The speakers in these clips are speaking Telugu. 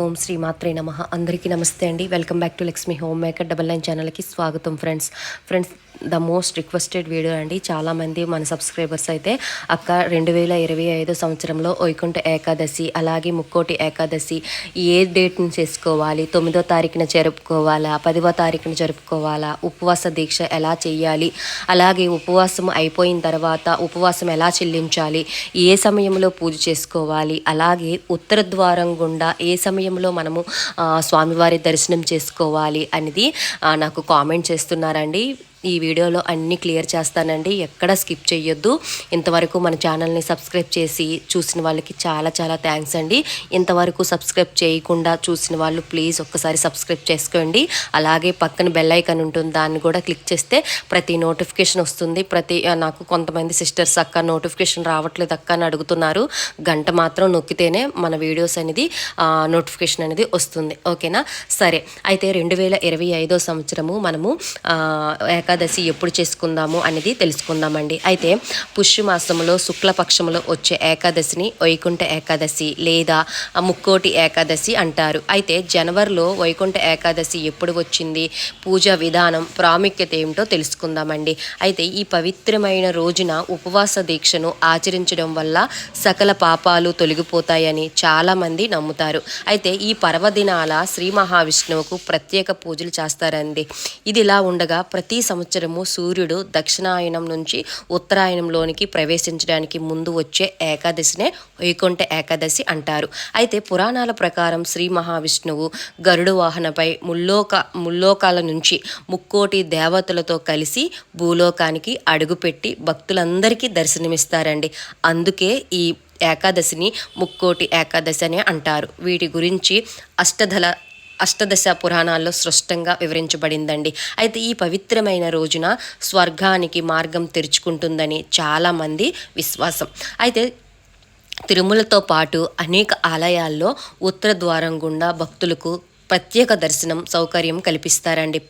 ఓం శ్రీ మాత్రే నమ. అందరికీ నమస్తే అండి. Welcome back to Lakshmi home maker double nine ఛానల్కి స్వాగతం friends. Friends the most requested video అండి. చాలామంది మన సబ్స్క్రైబర్స్ అయితే అక్క రెండు వేల ఇరవై ఐదు సంవత్సరంలో వైకుంఠ ఏకాదశి అలాగే ముక్కోటి ఏకాదశి ఏ డేట్ని చేసుకోవాలి తొమ్మిదో తారీఖున జరుపుకోవాలా పదివ తారీఖున జరుపుకోవాలా ఉపవాస దీక్ష ఎలా చేయాలి అలాగే ఉపవాసం అయిపోయిన తర్వాత ఉపవాసం ఎలా చెల్లించాలి ఏ సమయంలో పూజ చేసుకోవాలి అలాగే ఉత్తర ద్వారం గుండా ఏ సమయంలో మనము స్వామివారి దర్శనం చేసుకోవాలి అనేది నాకు కామెంట్ చేస్తున్నారండి. ఈ వీడియోలో అన్నీ క్లియర్ చేస్తానండి. ఎక్కడ స్కిప్ చేయొద్దు ఇంతవరకు మన ఛానల్ని సబ్స్క్రైబ్ చేసి చూసిన వాళ్ళకి చాలా చాలా థ్యాంక్స్ అండి. ఇంతవరకు సబ్స్క్రైబ్ చేయకుండా చూసిన వాళ్ళు ప్లీజ్ ఒక్కసారి సబ్స్క్రైబ్ చేసుకోండి. అలాగే పక్కన బెల్ ఐకన్ ఉంటుంది. దాన్ని కూడా క్లిక్ చేస్తే ప్రతి నోటిఫికేషన్ వస్తుంది. ప్రతి నాకు కొంతమంది సిస్టర్స్ అక్క నోటిఫికేషన్ రావట్లేదు అక్క అని అడుగుతున్నారు. గంట మాత్రం నొక్కితేనే మన వీడియోస్ అనేది నోటిఫికేషన్ అనేది వస్తుంది. ఓకేనా? సరే. అయితే రెండు వేల ఇరవై ఐదో సంవత్సరము మనము ఆ, ఏకాదశి ఎప్పుడు చేసుకుందాము అనేది తెలుసుకుందామండి. అయితే పుష్యమాసంలో శుక్లపక్షంలో వచ్చే ఏకాదశిని వైకుంఠ ఏకాదశి లేదా ముక్కోటి ఏకాదశి అంటారు. అయితే జనవరిలో వైకుంఠ ఏకాదశి ఎప్పుడు వచ్చింది పూజా విధానం ప్రాముఖ్యత ఏమిటో తెలుసుకుందామండి. అయితే ఈ పవిత్రమైన రోజున ఉపవాస దీక్షను ఆచరించడం వల్ల సకల పాపాలు తొలగిపోతాయని చాలామంది నమ్ముతారు. అయితే ఈ పర్వదినాల శ్రీ మహావిష్ణువుకు ప్రత్యేక పూజలు చేస్తారండి. ఇది ఇలా ఉండగా ప్రతి సంవత్సరం సంవత్సరము సూర్యుడు దక్షిణాయనం నుంచి ఉత్తరాయణంలోనికి ప్రవేశించడానికి ముందు వచ్చే ఏకాదశినే వైకుంఠ ఏకాదశి అంటారు. అయితే పురాణాల ప్రకారం శ్రీ మహావిష్ణువు గరుడు వాహనపై ముల్లోక ముల్లోకాల నుంచి ముక్కోటి దేవతలతో కలిసి భూలోకానికి అడుగుపెట్టి భక్తులందరికీ దర్శనమిస్తారండి. అందుకే ఈ ఏకాదశిని ముక్కోటి ఏకాదశి అని అంటారు. వీటి గురించి అష్టదళ అష్టదశ పురాణాల్లో స్పష్టంగా వివరించబడిందండి. అయితే ఈ పవిత్రమైన రోజున స్వర్గానికి మార్గం తెరుచుకుంటుందని చాలామంది విశ్వాసం. అయితే తిరుమలతో పాటు అనేక ఆలయాల్లో ఉత్తర ద్వారం గుండా భక్తులకు ప్రత్యేక దర్శనం సౌకర్యం కల్పిస్తారండి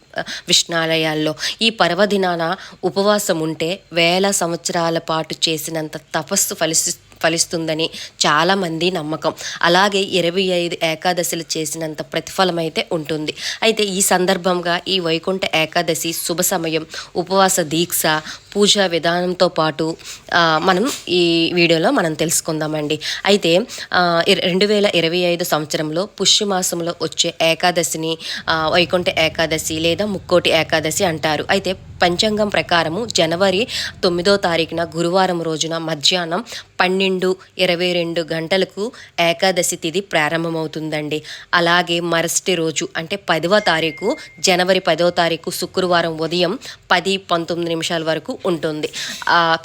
విష్ణాలయాల్లో ఈ పర్వదినాన ఉపవాసం ఉంటే వేల సంవత్సరాల పాటు చేసినంత తపస్సు ఫలిసి ఫలిస్తుందని చాలామంది నమ్మకం. అలాగే ఇరవై ఐదు ఏకాదశులు చేసినంత ప్రతిఫలం అయితే ఉంటుంది. అయితే ఈ సందర్భంగా ఈ వైకుంఠ ఏకాదశి శుభ సమయం ఉపవాస దీక్ష పూజా విధానంతో పాటు మనం ఈ వీడియోలో మనం తెలుసుకుందామండి. అయితే రెండు వేల ఇరవై ఐదు సంవత్సరంలో పుష్యమాసంలో వచ్చే ఏకాదశిని వైకుంఠ ఏకాదశి లేదా ముక్కోటి ఏకాదశి అంటారు. అయితే పంచాంగం ప్రకారము జనవరి తొమ్మిదో తారీఖున గురువారం రోజున మధ్యాహ్నం పన్నెండు ఇరవై రెండు గంటలకు ఏకాదశి తిథి ప్రారంభమవుతుందండి. అలాగే మరుసటి రోజు అంటే పదవ తారీఖు జనవరి పదవ తారీఖు శుక్రవారం ఉదయం పది పంతొమ్మిది నిమిషాల వరకు ఉంటుంది.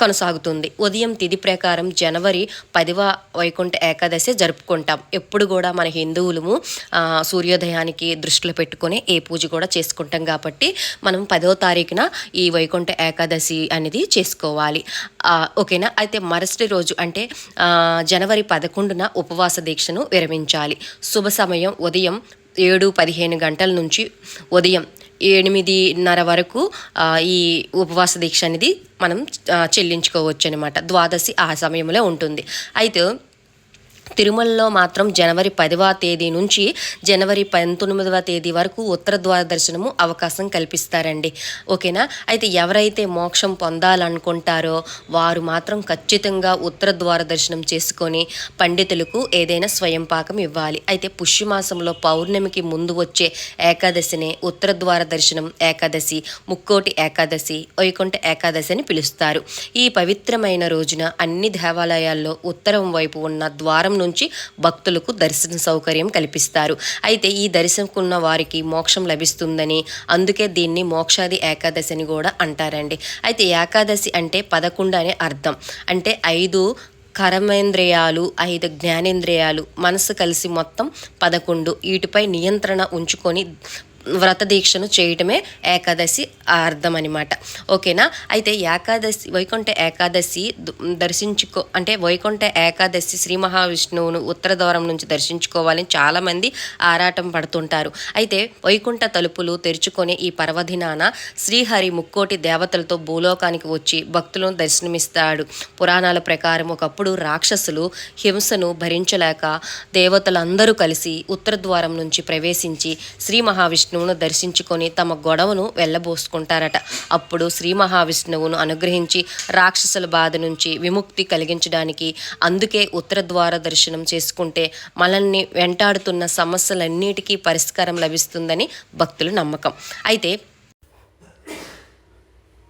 కొనసాగుతుంది. ఉదయం తిథి ప్రకారం జనవరి పదివ వైకుంఠ ఏకాదశి జరుపుకుంటాం. ఎప్పుడు కూడా మన హిందువులము సూర్యోదయానికి దృష్టిలో పెట్టుకొని ఏ పూజ కూడా చేసుకుంటాం కాబట్టి మనం పదో తారీఖున ఈ వైకుంఠ ఏకాదశి అనేది చేసుకోవాలి. ఓకేనా? అయితే మరుసటి రోజు అంటే జనవరి పదకొండున ఉపవాస దీక్షను విరమించాలి. శుభ సమయం ఉదయం ఏడు పదిహేను గంటల నుంచి ఉదయం ఎనిమిదిన్నర వరకు ఈ ఉపవాస దీక్ష అనేది మనం చెల్లించుకోవచ్చు అనమాట ద్వాదశి ఆ సమయంలో ఉంటుంది. అయితే తిరుమలలో మాత్రం జనవరి పదవ తేదీ నుంచి జనవరి పంతొమ్మిదవ తేదీ వరకు ఉత్తర ద్వార దర్శనము అవకాశం కల్పిస్తారండి. ఓకేనా? అయితే ఎవరైతే మోక్షం పొందాలనుకుంటారో వారు మాత్రం ఖచ్చితంగా ఉత్తర ద్వార దర్శనం చేసుకొని పండితులకు ఏదైనా స్వయం పాకం ఇవ్వాలి. అయితే పుష్యమాసంలో పౌర్ణమికి ముందు వచ్చే ఏకాదశినే ఉత్తర ద్వార దర్శనం ఏకాదశి ముక్కోటి ఏకాదశి వైకుంఠ ఏకాదశి అని పిలుస్తారు. ఈ పవిత్రమైన రోజున అన్ని దేవాలయాల్లో ఉత్తరం వైపు ఉన్న ద్వారం నుంచి భక్తులకు దర్శన సౌకర్యం కల్పిస్తారు. అయితే ఈ దర్శనకున్న వారికి మోక్షం లభిస్తుందని అందుకే దీన్ని మోక్షాది ఏకాదశి అని కూడా అంటారండి. అయితే ఏకాదశి అంటే పదకొండు అనే అర్థం. అంటే ఐదు కర్మేంద్రియాలు ఐదు జ్ఞానేంద్రియాలు మనసు కలిసి మొత్తం పదకొండు. వీటిపై నియంత్రణ ఉంచుకొని వ్రత దీక్షను చేయటమే ఏకాదశి అర్థం అనమాట ఓకేనా? అయితే ఏకాదశి వైకుంఠ ఏకాదశి దర్శించుకో అంటే వైకుంఠ ఏకాదశి శ్రీ మహావిష్ణువును ఉత్తర ద్వారం నుంచి దర్శించుకోవాలని చాలామంది ఆరాటం పడుతుంటారు. అయితే వైకుంఠ తలుపులు తెరుచుకొని ఈ పర్వదినాన శ్రీహరి ముక్కోటి దేవతలతో భూలోకానికి వచ్చి భక్తులను దర్శనమిస్తాడు. పురాణాల ప్రకారం ఒకప్పుడు రాక్షసులు హింసను భరించలేక దేవతలందరూ కలిసి ఉత్తర ద్వారం నుంచి ప్రవేశించి శ్రీ మహావిష్ణు మహావిష్ణువును దర్శించుకొని తమ గొడవను వెళ్ళబోసుకుంటారట. అప్పుడు శ్రీ మహావిష్ణువును అనుగ్రహించి రాక్షసుల బాధ నుంచి విముక్తి కలిగించడానికి అందుకే ఉత్తర ద్వార దర్శనం చేసుకుంటే మనల్ని వెంటాడుతున్న సమస్యలన్నిటికీ పరిష్కారం లభిస్తుందని భక్తులు నమ్మకం. అయితే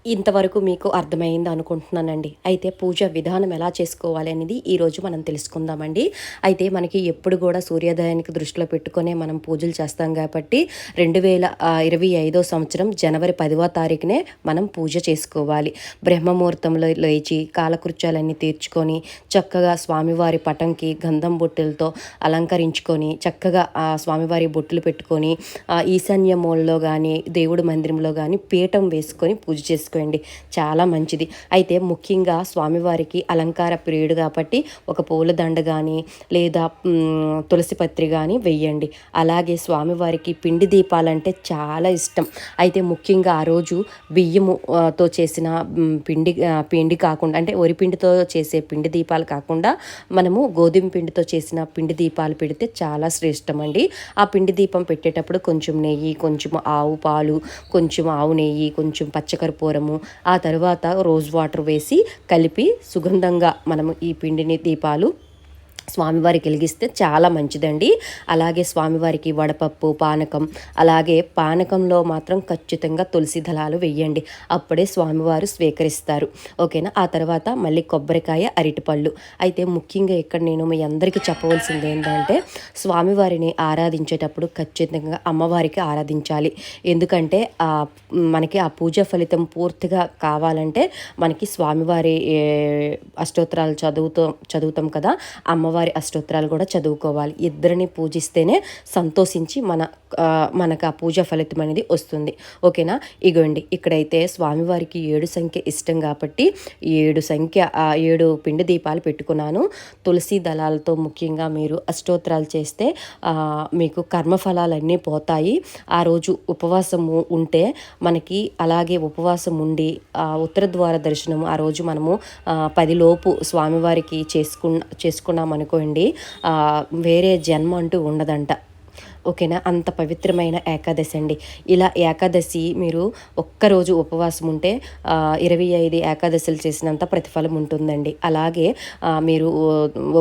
ఇంతవరకు మీకు అర్థమైంది అనుకుంటున్నానండి. అయితే పూజ విధానం ఎలా చేసుకోవాలి అనేది ఈరోజు మనం తెలుసుకుందామండి. అయితే మనకి ఎప్పుడు కూడా సూర్యోదయానికి దృష్టిలో పెట్టుకునే మనం పూజలు చేస్తాం కాబట్టి రెండు వేల ఇరవై ఐదో సంవత్సరం జనవరి పదవ తారీఖునే మనం పూజ చేసుకోవాలి. బ్రహ్మముహూర్తంలో లేచి కాలకృత్యాలన్నీ తీర్చుకొని చక్కగా స్వామివారి పటంకి గంధం బొట్టులతో అలంకరించుకొని చక్కగా ఆ స్వామివారి బొట్టులు పెట్టుకొని ఈశాన్య మూలలో కానీ దేవుడి మందిరంలో కానీ పీఠం వేసుకొని పూజ చేసుకోండి చాలా మంచిది. అయితే ముఖ్యంగా స్వామివారికి అలంకార ప్రియుడు కాబట్టి ఒక పూలదండ కానీ లేదా తులసి పత్రి కానీ వెయ్యండి. అలాగే స్వామివారికి పిండి దీపాలంటే చాలా ఇష్టం. అయితే ముఖ్యంగా ఆ రోజు బియ్యముతో చేసిన పిండి పిండి కాకుండా అంటే వరి పిండితో చేసే పిండి దీపాలు కాకుండా మనము గోధుమ పిండితో చేసిన పిండి దీపాలు పెడితే చాలా శ్రేష్టం అండి ఆ పిండి దీపం పెట్టేటప్పుడు కొంచెం నెయ్యి కొంచెం ఆవు పాలు కొంచెం ఆవు నెయ్యి కొంచెం పచ్చకర్పూరము ఆ తర్వాత రోజ్ వాటర్ వేసి కలిపి సుగంధంగా మనము ఈ పిండిని దీపాలు స్వామివారికి వెలిగిస్తే చాలా మంచిదండి. అలాగే స్వామివారికి వడపప్పు పానకం అలాగే పానకంలో మాత్రం ఖచ్చితంగా తులసి దళాలు వెయ్యండి అప్పుడే స్వామివారు స్వీకరిస్తారు. ఓకేనా? ఆ తర్వాత మళ్ళీ కొబ్బరికాయ అరటిపళ్ళు. అయితే ముఖ్యంగా ఇక్కడ నేను మీ అందరికీ చెప్పవలసింది ఏంటంటే స్వామివారిని ఆరాధించేటప్పుడు ఖచ్చితంగా అమ్మవారికి ఆరాధించాలి. ఎందుకంటే ఆ మనకి ఆ పూజ ఫలితం పూర్తిగా కావాలంటే మనకి స్వామివారి అష్టోత్తరాలు చదువుతూ చదువుతాం కదా అమ్మ అమ్మవారి అష్టోత్తరాలు కూడా చదువుకోవాలి. ఇద్దరిని పూజిస్తేనే సంతోషించి మన మనకు ఆ పూజ ఫలితం అనేది వస్తుంది. ఓకేనా? ఇగోండి ఇక్కడైతే స్వామివారికి ఏడు సంఖ్య ఇష్టం కాబట్టి ఏడు సంఖ్య ఏడు పిండి దీపాలు పెట్టుకున్నాను. తులసి దళాలతో ముఖ్యంగా మీరు అష్టోత్తరాలు చేస్తే మీకు కర్మఫలాలన్నీ పోతాయి. ఆ రోజు ఉపవాసము ఉంటే మనకి అలాగే ఉపవాసం ఉండి ఆ, ఉత్తర ద్వార దర్శనం ఆ రోజు మనము పదిలోపు స్వామివారికి చేసుకున్న చేసుకున్నామని అనుకోండి వేరే జన్మ అంటూ ఉండదంట. ఓకేనా? అంత పవిత్రమైన ఏకాదశి అండి. ఇలా ఏకాదశి మీరు ఒక్కరోజు ఉపవాసం ఉంటే ఇరవై ఐదు ఏకాదశులు చేసినంత ప్రతిఫలం ఉంటుందండి. అలాగే మీరు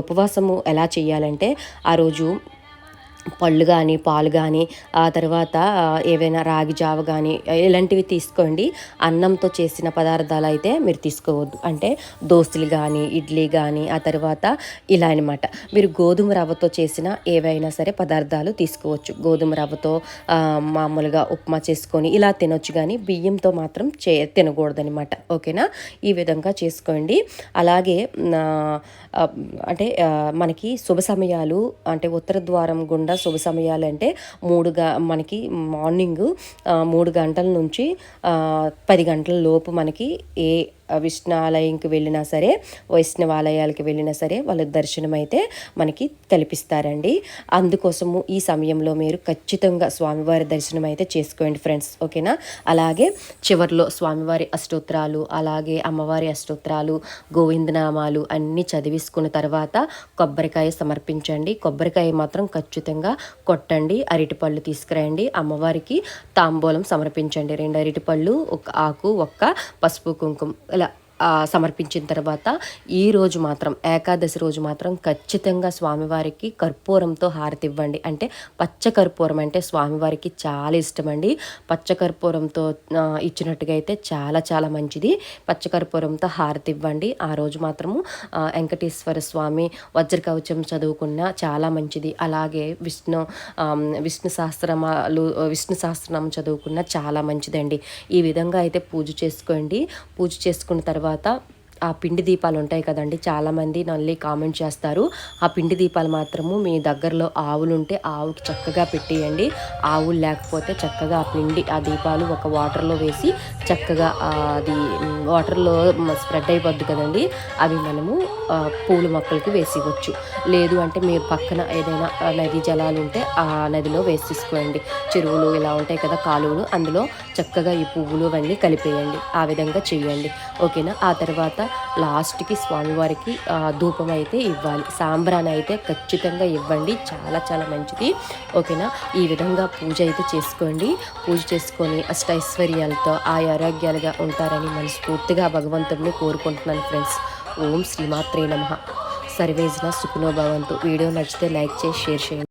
ఉపవాసము ఎలా చేయాలంటే ఆ రోజు పళ్ళు కానీ పాలు కానీ ఆ తర్వాత ఏవైనా రాగి జావ కానీ ఇలాంటివి తీసుకోండి. అన్నంతో చేసిన పదార్థాలు అయితే మీరు తీసుకోవద్దు. అంటే దోశలు కానీ ఇడ్లీ కానీ ఆ తర్వాత ఇలా అనమాట మీరు గోధుమ రవ్వతో చేసిన ఏవైనా సరే పదార్థాలు తీసుకోవచ్చు. గోధుమ రవ్వతో మామూలుగా ఉప్మా చేసుకొని ఇలా తినొచ్చు కానీ బియ్యంతో మాత్రం చే తినకూడదనమాట ఓకేనా? ఈ విధంగా చేసుకోండి. అలాగే అంటే మనకి శుభ సమయాలు అంటే ఉత్తర ద్వారం గుండా శుభ సమయాలంటే మూడు మనకి మార్నింగ్ మూడు గంటల నుంచి పది గంటల లోపు మనకి ఏ విష్ణు ఆలయంకి వెళ్ళినా సరే వైష్ణవాలయాలకి వెళ్ళినా సరే వాళ్ళ దర్శనం అయితే మనకి కల్పిస్తారండి. అందుకోసము ఈ సమయంలో మీరు ఖచ్చితంగా స్వామివారి దర్శనం అయితే చేసుకోండి ఫ్రెండ్స్ ఓకేనా? అలాగే చివర్లో స్వామివారి అష్టోత్తరాలు అలాగే అమ్మవారి అష్టోత్తరాలు గోవిందనామాలు అన్నీ చదివిసుకున్న తర్వాత కొబ్బరికాయ సమర్పించండి. కొబ్బరికాయ మాత్రం ఖచ్చితంగా కొట్టండి అరటిపళ్ళు తీసుకురండి అమ్మవారికి తాంబూలం సమర్పించండి. రెండు అరటిపళ్ళు ఒక ఆకు ఒక్క పసుపు కుంకుమ సమర్పించిన తర్వాత ఈ రోజు మాత్రం ఏకాదశి రోజు మాత్రం ఖచ్చితంగా స్వామివారికి కర్పూరంతో హారతి ఇవ్వండి. అంటే పచ్చ కర్పూరం అంటే స్వామివారికి చాలా ఇష్టం అండి పచ్చ కర్పూరంతో ఇచ్చినట్టుగా అయితే చాలా చాలా మంచిది. పచ్చ కర్పూరంతో హారతి ఇవ్వండి. ఆ రోజు మాత్రము వెంకటేశ్వర స్వామి వజ్రకవచం చదువుకున్న చాలా మంచిది. అలాగే విష్ణు విష్ణు సహస్రమాలు విష్ణు సహస్రనామం చదువుకున్న చాలా మంచిదండి. ఈ విధంగా అయితే పూజ చేసుకోండి. పూజ చేసుకున్న తర్వాత また。ఆ పిండి దీపాలు ఉంటాయి కదండి చాలామంది నల్లి కామెంట్ చేస్తారు. ఆ పిండి దీపాలు మాత్రము మీ దగ్గరలో ఆవులు ఉంటే ఆవుకి చక్కగా పెట్టేయండి. ఆవులు లేకపోతే చక్కగా ఆ పిండి ఆ దీపాలు ఒక వాటర్లో వేసి చక్కగా అది వాటర్లో స్ప్రెడ్ అయిపోద్ది కదండి. అవి మనము పూల మొక్కలకి వేసివచ్చు లేదు అంటే మీరు పక్కన ఏదైనా నది జలాలు ఉంటే ఆ నదిలో వేసేసుకోండి చెరువులు ఇలా ఉంటాయి కదా కాలువలు అందులో చక్కగా ఈ పువ్వులు అవన్నీ కలిపేయండి. ఆ విధంగా చేయండి. ఓకేనా? ఆ తర్వాత లాస్ట్కి స్వామివారికి ధూపం అయితే ఇవ్వాలి. సాంబ్రాన్ని అయితే ఖచ్చితంగా ఇవ్వండి. చాలా చాలా మంచిది. ఓకేనా? ఈ విధంగా పూజ అయితే చేసుకోండి. పూజ చేసుకొని అష్టైశ్వర్యాలతో ఆ ఆరోగ్యాలుగా ఉంటారని మనస్ఫూర్తిగా భగవంతుడిని కోరుకుంటున్నాను ఫ్రెండ్స్. ఓం శ్రీమాత్రే నమ. సర్వేజ్న సుఖనో భవంతు. వీడియో నచ్చితే లైక్ చేసి షేర్ చేయండి.